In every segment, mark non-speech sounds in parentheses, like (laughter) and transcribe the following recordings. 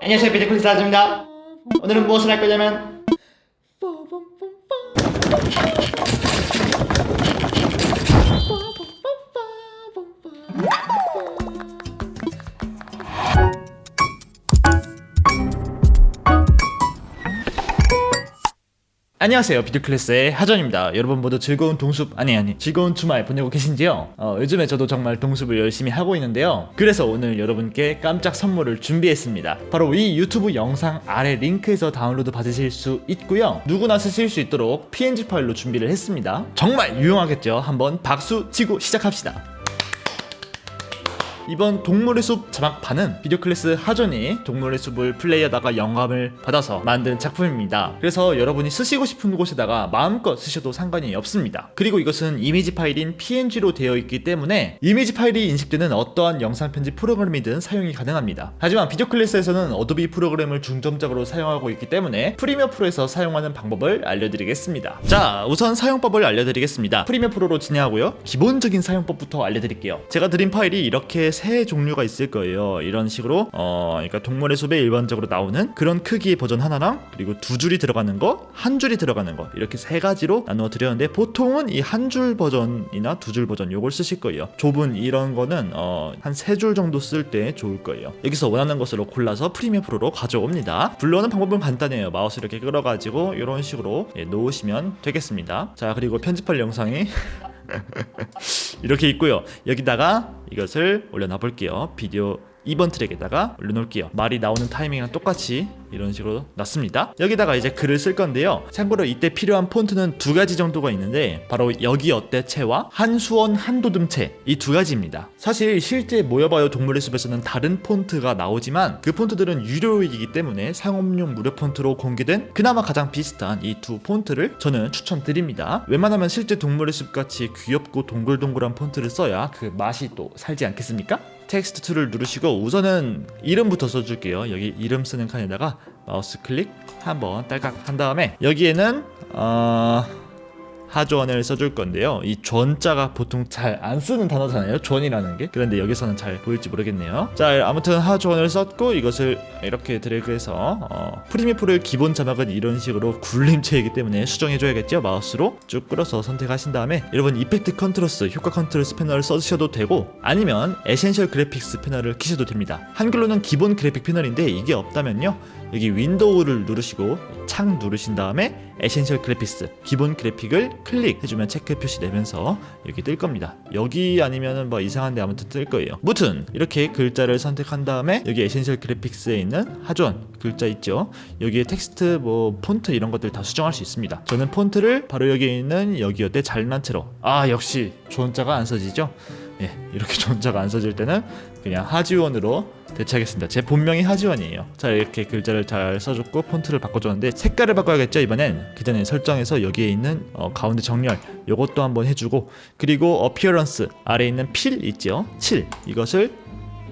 안녕하세요 비트클리스 아주입니다. 오늘은 무엇을 할 거냐면 안녕하세요. 비트클래스의 하전입니다. 여러분 모두 즐거운 동숲 아니 아니 즐거운 주말 보내고 계신지요? 어, 요즘에 저도 정말 동숲을 열심히 하고 있는데요. 그래서 오늘 여러분께 깜짝 선물을 준비했습니다. 바로 이 유튜브 영상 아래 링크에서 다운로드 받으실 수 있고요. 누구나 쓰실 수 있도록 png 파일로 준비를 했습니다. 정말 유용하겠죠? 한번 박수 치고 시작합시다 이번 동물의 숲 자막판은 비디오 클래스 하전이 동물의 숲을 플레이하다가 영감을 받아서 만든 작품입니다. 그래서 여러분이 쓰시고 싶은 곳에다가 마음껏 쓰셔도 상관이 없습니다. 그리고 이것은 이미지 파일인 PNG로 되어 있기 때문에 이미지 파일이 인식되는 어떠한 영상 편집 프로그램이든 사용이 가능합니다. 하지만 비디오 클래스에서는 어도비 프로그램을 중점적으로 사용하고 있기 때문에 프리미어 프로에서 사용하는 방법을 알려드리겠습니다. 자, 우선 사용법을 알려드리겠습니다. 프리미어 프로로 진행하고요. 기본적인 사용법부터 알려드릴게요. 제가 드린 파일이 이렇게 세 종류가 있을 거예요. 이런 식으로 어, 그러니까 동물의 숲에 일반적으로 나오는 그런 크기의 버전 하나랑 그리고 두 줄이 들어가는 거, 한 줄이 들어가는 거 이렇게 세 가지로 나누어 드렸는데 보통은 이 한 줄 버전이나 두 줄 버전 요걸 쓰실 거예요. 좁은 이런 거는 어, 한 세 줄 정도 쓸 때 좋을 거예요. 여기서 원하는 것으로 골라서 프리미어 프로로 가져옵니다. 불러오는 방법은 간단해요. 마우스 이렇게 끌어가지고 이런 식으로 예, 놓으시면 되겠습니다. 자 그리고 편집할 영상이 (laughs) (laughs) 이렇게 있고요. 여기다가 이것을 올려놔 볼게요. 비디오 2번 트랙에다가 올려놓을게요. 말이 나오는 타이밍이랑 똑같이 이런 식으로 놨습니다. 여기다가 이제 글을 쓸 건데요. 참고로 이때 필요한 폰트는 두 가지 정도가 있는데 바로 여기 어때 채와 한수원 한도듬채 이두 가지입니다. 사실 실제 모여봐요 동물의 숲에서는 다른 폰트가 나오지만 그 폰트들은 유료이기 때문에 상업용 무료 폰트로 공개된 그나마 가장 비슷한 이 두 폰트를 저는 추천드립니다. 웬만하면 실제 동물의 숲 같이 귀엽고 동글동글한 폰트를 써야 그 맛이 또 살지 않겠습니까? 텍스트 툴을 누르시고 우선은 이름부터 써줄게요. 여기 이름 쓰는 칸에다가 마우스 클릭 한번 딸깍 한 다음에 여기에는 어... 하조원을 써줄 건데요. 이 존자가 보통 잘 안 쓰는 단어잖아요. 존이라는 게. 그런데 여기서는 잘 보일지 모르겠네요. 자, 아무튼 하조원을 썼고 이것을 이렇게 드래그해서 어, 프리미어 프로의 기본 자막은 이런 식으로 굴림체이기 때문에 수정해줘야겠죠. 마우스로 쭉 끌어서 선택하신 다음에 여러분 이펙트 컨트롤스, 효과 컨트롤스 패널을 써주셔도 되고 아니면 에센셜 그래픽스 패널을 키셔도 됩니다. 한글로는 기본 그래픽 패널인데 이게 없다면요. 여기 윈도우를 누르시고 창 누르신 다음에 에센셜 그래픽스 기본 그래픽을 클릭해주면 체크 표시 내면서 여기 뜰 겁니다. 여기 아니면은 뭐 이상한데 아무튼 뜰 거예요. 무튼 이렇게 글자를 선택한 다음에 여기 에센셜 그래픽스에 있는 하존 글자 있죠. 여기에 텍스트 뭐 폰트 이런 것들 다 수정할 수 있습니다. 저는 폰트를 바로 여기에 있는 여기어때 잘난 채로 아 역시 존자가 안 써지죠. 예, 이렇게 (laughs) 존자가 안 써질 때는 그냥 하지원으로 대체하겠습니다. 제 본명이 하지원이에요. 자 이렇게 글자를 잘 써줬고 폰트를 바꿔줬는데 색깔을 바꿔야겠죠 이번엔 그 전에 설정에서 여기에 있는 어, 가운데 정렬 요것도 한번 해주고 그리고 어피어런스 아래 있는 필 있죠 7 이것을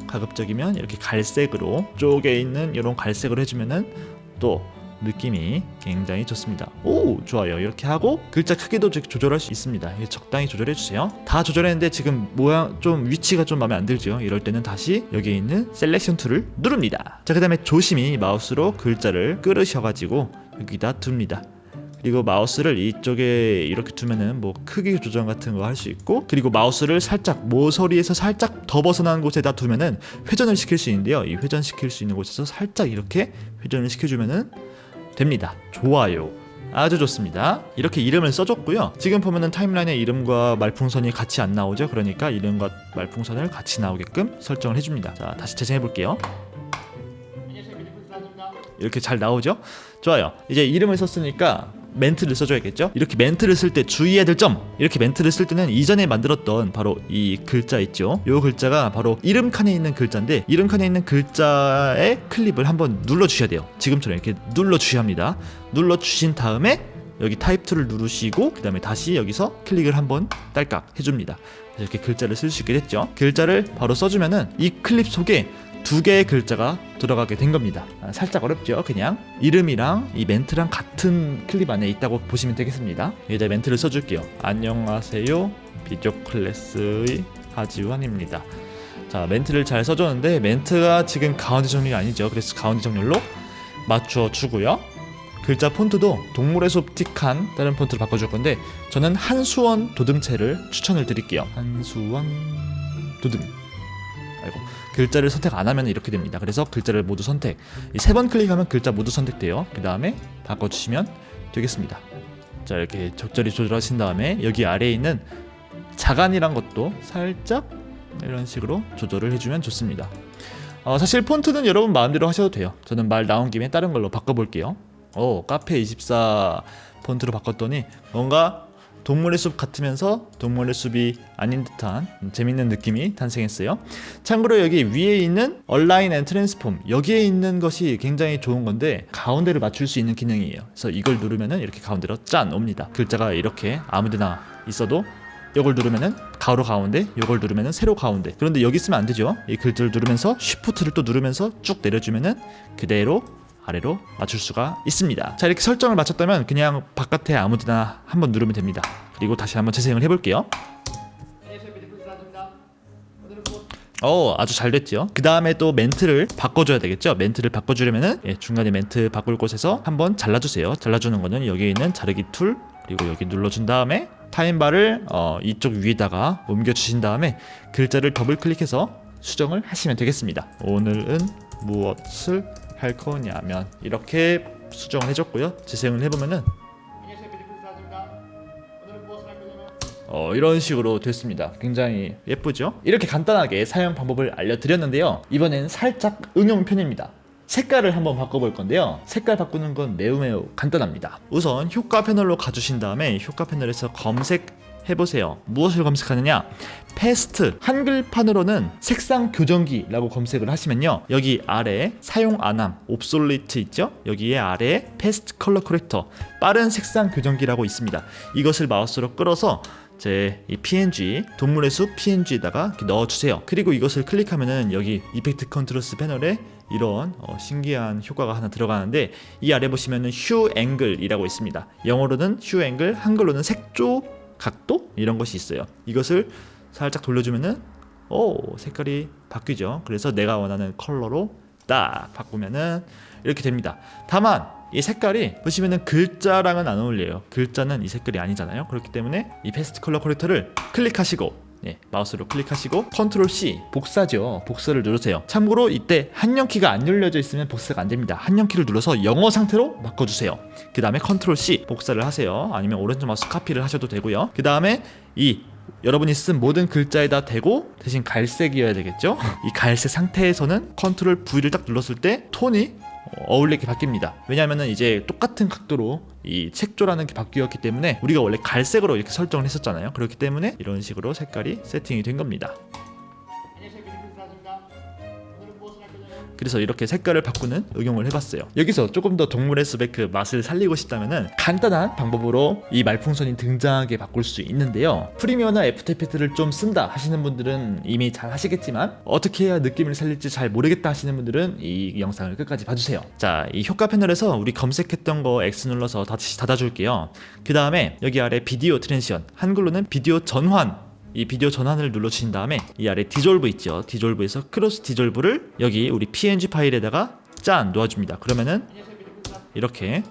가급적이면 이렇게 갈색으로 쪽에 있는 이런 갈색으로 해주면은 또 느낌이 굉장히 좋습니다. 오 좋아요. 이렇게 하고 글자 크기도 조- 조절할 수 있습니다. 이게 적당히 조절해 주세요. 다 조절했는데 지금 모양 좀 위치가 좀 마음에 안 들죠. 이럴 때는 다시 여기에 있는 셀렉션 툴을 누릅니다. 자 그다음에 조심히 마우스로 글자를 끌으셔가지고 여기다 둡니다. 그리고 마우스를 이쪽에 이렇게 두면은 뭐 크기 조정 같은 거 할 수 있고 그리고 마우스를 살짝 모서리에서 살짝 더 벗어나는 곳에다 두면은 회전을 시킬 수 있는데요. 이 회전 시킬 수 있는 곳에서 살짝 이렇게 회전을 시켜주면은 됩니다. 좋아요. 아주 좋습니다. 이렇게 이름을 써줬고요. 지금 보면은 타임라인에 이름과 말풍선이 같이 안 나오죠. 그러니까 이름과 말풍선을 같이 나오게끔 설정을 해줍니다. 자, 다시 재생해 볼게요. 이렇게 잘 나오죠? 좋아요. 이제 이름을 썼으니까 멘트를 써줘야겠죠? 이렇게 멘트를 쓸 때 주의해야 될 점! 이렇게 멘트를 쓸 때는 이전에 만들었던 바로 이 글자 있죠? 요 글자가 바로 이름 칸에 있는 글자인데 이름 칸에 있는 글자의 클립을 한번 눌러주셔야 돼요. 지금처럼 이렇게 눌러주셔야 합니다. 눌러주신 다음에 여기 타입 툴을 누르시고 그 다음에 다시 여기서 클릭을 한번 딸깍 해줍니다. 이렇게 글자를 쓸 수 있게 됐죠. 글자를 바로 써주면은 이 클립 속에 두 개의 글자가 들어가게 된 겁니다. 아, 살짝 어렵죠, 그냥 이름이랑 이 멘트랑 같은 클립 안에 있다고 보시면 되겠습니다. 여기다 멘트를 써줄게요. 안녕하세요, 비디오 클래스의 하지원입니다. 자 멘트를 잘 써줬는데 멘트가 지금 가운데 정렬이 아니죠. 그래서 가운데 정렬로 맞춰 주고요. 글자 폰트도 동물의 숲 틱한 다른 폰트로 바꿔줄 건데 저는 한수원 도듬체를 추천을 드릴게요. 한수원 도듬. 아이고 글자를 선택 안 하면 이렇게 됩니다. 그래서 글자를 모두 선택. 세 번 클릭하면 글자 모두 선택돼요. 그 다음에 바꿔주시면 되겠습니다. 자 이렇게 적절히 조절하신 다음에 여기 아래에 있는 자간이란 것도 살짝 이런 식으로 조절을 해주면 좋습니다. 어, 사실 폰트는 여러분 마음대로 하셔도 돼요. 저는 말 나온 김에 다른 걸로 바꿔볼게요. 오 카페 24 폰트로 바꿨더니 뭔가 동물의 숲 같으면서 동물의 숲이 아닌 듯한 재밌는 느낌이 탄생했어요. 참고로 여기 위에 있는 얼라인 앤 트랜스폼 여기에 있는 것이 굉장히 좋은 건데 가운데를 맞출 수 있는 기능이에요. 그래서 이걸 누르면은 이렇게 가운데로 짠 옵니다. 글자가 이렇게 아무데나 있어도 이걸 누르면은 가로 가운데, 이걸 누르면은 세로 가운데. 그런데 여기 있으면 안 되죠. 이 글자를 누르면서 쉬프트를 또 누르면서 쭉 내려주면은 그대로 아래로 맞출 수가 있습니다. 자 이렇게 설정을 마쳤다면 그냥 바깥에 아무 데나 한번 누르면 됩니다. 그리고 다시 한번 재생을 해볼게요. 어 아주 잘 됐죠. 그 다음에 또 멘트를 바꿔줘야 되겠죠. 멘트를 바꿔주려면은 예, 중간에 멘트 바꿀 곳에서 한번 잘라주세요. 잘라주는 거는 여기 있는 자르기 툴 그리고 여기 눌러준 다음에 타임바를 어, 이쪽 위에다가 옮겨주신 다음에 글자를 더블 클릭해서 수정을 하시면 되겠습니다. 오늘은 무엇을 할 거냐면 이렇게 수정을 해줬고요. 재생을 해보면은 어, 이런 식으로 됐습니다. 굉장히 예쁘죠? 이렇게 간단하게 사용 방법을 알려드렸는데요. 이번엔 살짝 응용 편입니다. 색깔을 한번 바꿔볼 건데요. 색깔 바꾸는 건 매우 매우 간단합니다. 우선 효과 패널로 가주신 다음에 효과 패널에서 검색 해보세요. 무엇을 검색하느냐? 패스트 한글판으로는 색상 교정기라고 검색을 하시면요 여기 아래 사용 안함 옵솔리트 있죠 여기에 아래 패스트 컬러 코렉터 빠른 색상 교정기라고 있습니다 이것을 마우스로 끌어서 제 이 PNG 동물의 숲 PNG에다가 넣어주세요. 그리고 이것을 클릭하면은 여기 이펙트 컨트롤스 패널에 이런 어, 신기한 효과가 하나 들어가는데 이 아래 보시면은 휴 앵글이라고 있습니다. 영어로는 휴 앵글, 한글로는 색조 각도 이런 것이 있어요. 이것을 살짝 돌려주면은 오 색깔이 바뀌죠. 그래서 내가 원하는 컬러로 딱 바꾸면은 이렇게 됩니다. 다만 이 색깔이 보시면은 글자랑은 안 어울려요. 글자는 이 색깔이 아니잖아요. 그렇기 때문에 이 패스트 컬러 코렉터를 클릭하시고 예, 마우스로 클릭하시고 컨트롤 C 복사죠. 복사를 누르세요. 참고로 이때 한영키가 안 눌려져 있으면 복사가 안 됩니다. 한영키를 눌러서 영어 상태로 바꿔주세요. 그 다음에 컨트롤 C 복사를 하세요. 아니면 오른쪽 마우스 카피를 하셔도 되고요. 그 다음에 이 여러분이 쓴 모든 글자에다 대고 대신 갈색이어야 되겠죠? (laughs) 이 갈색 상태에서는 컨트롤 V를 딱 눌렀을 때 톤이 어울리게 바뀝니다. 왜냐하면 이제 똑같은 각도로 이 색조라는 게 바뀌었기 때문에 우리가 원래 갈색으로 이렇게 설정을 했었잖아요. 그렇기 때문에 이런 식으로 색깔이 세팅이 된 겁니다. 그래서 이렇게 색깔을 바꾸는 응용을 해봤어요. 여기서 조금 더 동물의 숲의 그 맛을 살리고 싶다면은 간단한 방법으로 이 말풍선이 등장하게 바꿀 수 있는데요. 프리미어나 애프터 이펙트를 좀 쓴다 하시는 분들은 이미 잘 하시겠지만 어떻게 해야 느낌을 살릴지 잘 모르겠다 하시는 분들은 이 영상을 끝까지 봐주세요. 자, 이 효과 패널에서 우리 검색했던 거 X 눌러서 다시 닫아줄게요. 그 다음에 여기 아래 비디오 트랜시션 한글로는 비디오 전환 이 비디오 전환을 눌러주신 다음에 이 아래 디졸브 있죠? 디졸브에서 크로스 디졸브를 여기 우리 png 파일에다가 짠 놓아줍니다. 그러면은 이렇게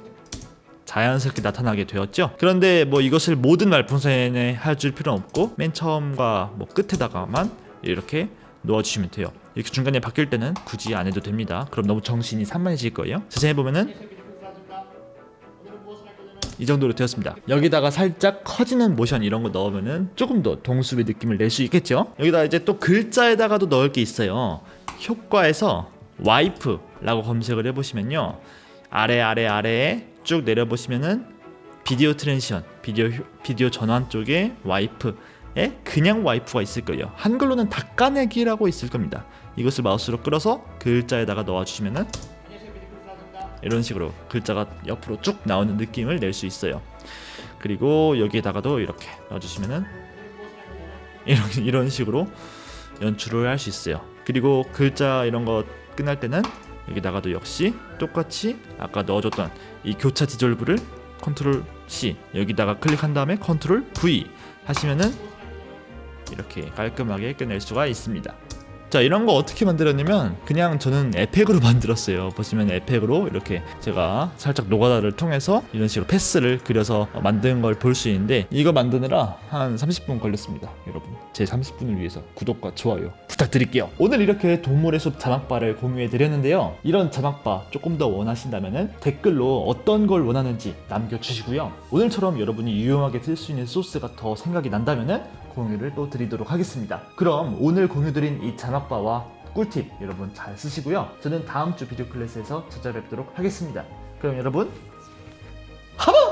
자연스럽게 나타나게 되었죠? 그런데 뭐 이것을 모든 말풍선에 해줄 필요는 없고 맨 처음과 뭐 끝에다가만 이렇게 놓아주시면 돼요. 이렇게 중간에 바뀔 때는 굳이 안 해도 됩니다. 그럼 너무 정신이 산만해질 거예요. 재생해보면은 이 정도로 되었습니다. 여기다가 살짝 커지는 모션 이런 거 넣으면은 조금 더 동숲의 느낌을 낼 수 있겠죠? 여기다 이제 또 글자에다가도 넣을 게 있어요. 효과에서 와이프라고 검색을 해보시면요. 아래 아래 아래에 쭉 내려보시면은 비디오 트랜시션, 비디오 비디오 전환 쪽에 와이프에 그냥 와이프가 있을 거예요. 한글로는 닦아내기라고 있을 겁니다. 이것을 마우스로 끌어서 글자에다가 넣어주시면은 이런 식으로 글자가 옆으로 쭉 나오는 느낌을 낼 수 있어요. 그리고 여기에다가도 이렇게 넣어주시면은 이런 (laughs) 이런 식으로 연출을 할 수 있어요. 그리고 글자 이런 거 끝날 때는 여기다가도 역시 똑같이 아까 넣어줬던 이 교차 디졸브를 컨트롤 C 여기다가 클릭한 다음에 컨트롤 V 하시면은 이렇게 깔끔하게 끝낼 수가 있습니다. 자 이런 거 어떻게 만들었냐면 그냥 저는 에펙으로 (laughs) 만들었어요. 보시면 에펙으로 이렇게 제가 살짝 노가다를 통해서 이런 식으로 패스를 그려서 만든 걸 볼 수 있는데 이거 만드느라 한 30분 걸렸습니다 여러분. 제 30분을 위해서 구독과 좋아요 부탁드릴게요. 오늘 이렇게 동물의 숲 자막바를 공유해 드렸는데요. 이런 자막바 조금 더 원하신다면 댓글로 어떤 걸 원하는지 남겨주시고요. 오늘처럼 여러분이 유용하게 쓸 수 있는 소스가 더 생각이 난다면 공유를 또 드리도록 하겠습니다. 그럼 오늘 공유드린 이 잔업바와 꿀팁 여러분 잘 쓰시고요. 저는 다음 주 비디오 클래스에서 찾아뵙도록 하겠습니다. 그럼 여러분 하봉!